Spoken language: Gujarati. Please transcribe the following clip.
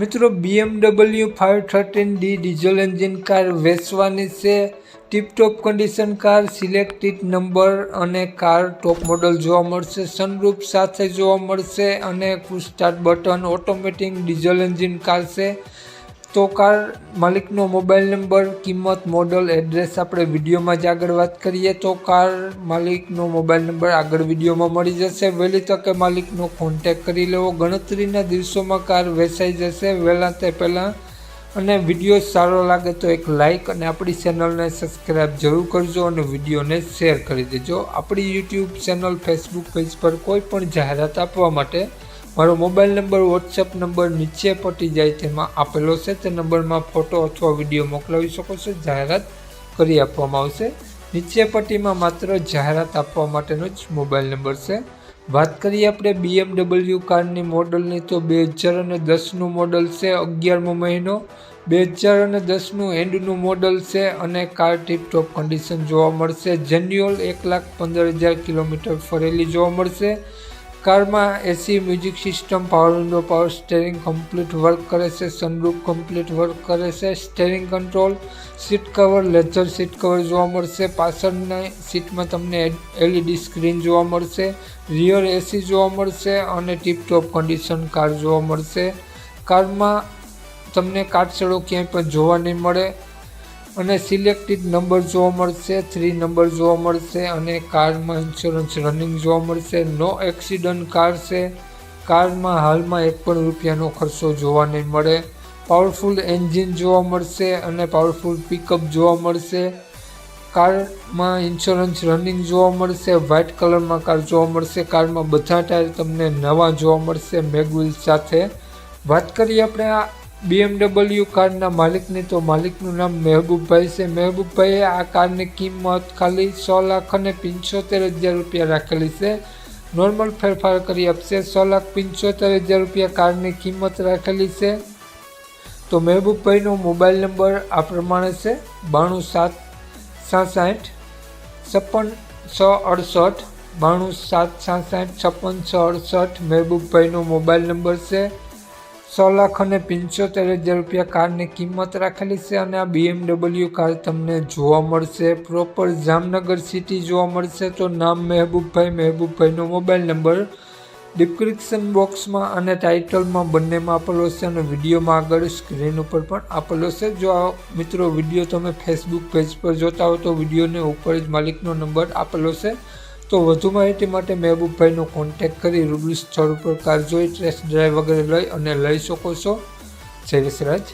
મિત્રો BMW five thirteen D diesel engine car વેચવાની છે. Tiptop condition car selected number અને કાર ટોપ મોડલ જોવા મળશે. સનરૂફ સાથે જોવા મળશે અને start button automatic diesel engine car છે. તો કાર માલિકનો મોબાઈલ નંબર, કિંમત, મોડલ, એડ્રેસ આપણે વિડીયોમાં જ આગળ વાત કરીએ તો કાર માલિકનો મોબાઈલ નંબર આગળ વિડીયોમાં મળી જશે. વહેલી તકે માલિકનો કોન્ટેક કરી લેવો. ગણતરીના દિવસોમાં કાર વેચાઈ જશે. વહેલા તે પહેલાં અને વીડિયો સારો લાગે તો એક લાઇક અને આપણી ચેનલને સબસ્ક્રાઈબ જરૂર કરજો અને વિડીયોને શેર કરી દેજો. આપણી યુટ્યુબ ચેનલ ફેસબુક પેજ પર કોઈ પણ જાહેરાત આપવા માટે મારો મોબાઈલ નંબર વોટ્સએપ નંબર નીચે પટી જાય તેમાં આપેલો છે. તે નંબરમાં ફોટો અથવા વીડિયો મોકલાવી શકો છો. જાહેરાત કરી આપવામાં આવશે. નીચે પટ્ટીમાં માત્ર જાહેરાત આપવા માટેનો જ મોબાઈલ નંબર છે. વાત કરીએ આપણે બીએમડબલ્યુ કારની મોડલની, તો બે હજાર અને દસનું મોડલ છે અગિયારમો મહિનો. બે હજાર અને દસનું એન્ડનું મોડલ છે અને કાર ટીપ ટોપ કન્ડિશન જોવા મળશે. જેન્યુઅલ એક લાખ પંદર હજાર કિલોમીટર ફરેલી જોવા મળશે. કારમાં AC music system power window power steering complete work કરે છે સનરૂફ કમ્પ્લીટ વર્ક કરે છે steering control seat cover leather seat cover જોવા મળશે, પાછળની સીટમાં તમને એલઈડી સ્ક્રીન જોવા મળશે રિયર એસી જોવા મળશે અને ટીપટોપ કન્ડિશન કાર જોવા મળશે. કારમાં તમને કાટછડો ક્યાંય પણ જોવા નહીં મળે. અને સિલેક્ટેડ નંબર જોવા મળશે થ્રી નંબર જોવા મળશે અને કારમાં ઇન્સ્યોરન્સ રનિંગ જોવા મળશે. નો એક્સિડન્ટ કાર છે. કારમાં હાલમાં એક પણ રૂપિયાનો ખર્ચો જોવા નહીં મળે. પાવરફુલ એન્જિન જોવા મળશે અને પાવરફુલ પિકઅપ જોવા મળશે. કારમાં ઇન્સ્યોરન્સ રનિંગ જોવા મળશે વ્હાઇટ કલરમાં કાર જોવા મળશે, કારમાં બધા ટાયર તમને નવા જોવા મળશે મેગવિલ સાથે. વાત કરીએ આપણે આ બીએમડબલ્યુ કારના માલિકની તો માલિકનું નામ મહેબૂબભાઈ છે. મહેબૂબભાઈએ આ કારની કિંમત ખાલી સો લાખ અને પંચોતેર હજાર રૂપિયા રાખેલી છે. નોર્મલ ફેરફાર કરી આપશે. સો લાખ પંચોતેર હજાર રૂપિયા કારની કિંમત રાખેલી છે. તો મહેબૂબભાઈનો મોબાઈલ નંબર આ પ્રમાણે છે. બાણું સાત સાસઠ છપ્પન છ અડસઠ. બાણું સાત સાસઠ છપ્પન છ અડસઠ મહેબૂબભાઈનો મોબાઈલ નંબર છે. સો લાખ અને પંચોતેર હજાર રૂપિયા કારની કિંમત રાખેલી છે અને આ બીએમડબલ્યુ કાર તમને જોવા મળશે. પ્રોપર જામનગર સિટી જોવા મળશે તો નામ મહેબૂબભાઈ, મહેબૂબભાઈનો મોબાઈલ નંબર ડિસ્ક્રિપ્શન બોક્સમાં અને ટાઇટલમાં બંનેમાં આપેલો છે અને વિડીયોમાં આગળ સ્ક્રીન ઉપર પણ આપેલો છે. જો આ મિત્રો વીડિયો તમે ફેસબુક પેજ પર જોતા હો તો વિડીયોને ઉપર જ માલિકનો નંબર આપેલો છે. તો વધુ માહિતી માટે મહેબૂબભાઈનો કોન્ટેક્ટ કરી રૂબરૂ સ્થળ ઉપર કાર જોઈ ટેસ્ટ ડ્રાઈવ વગેરે લઈ અને લઈ શકો છો. જય વિસરાજ.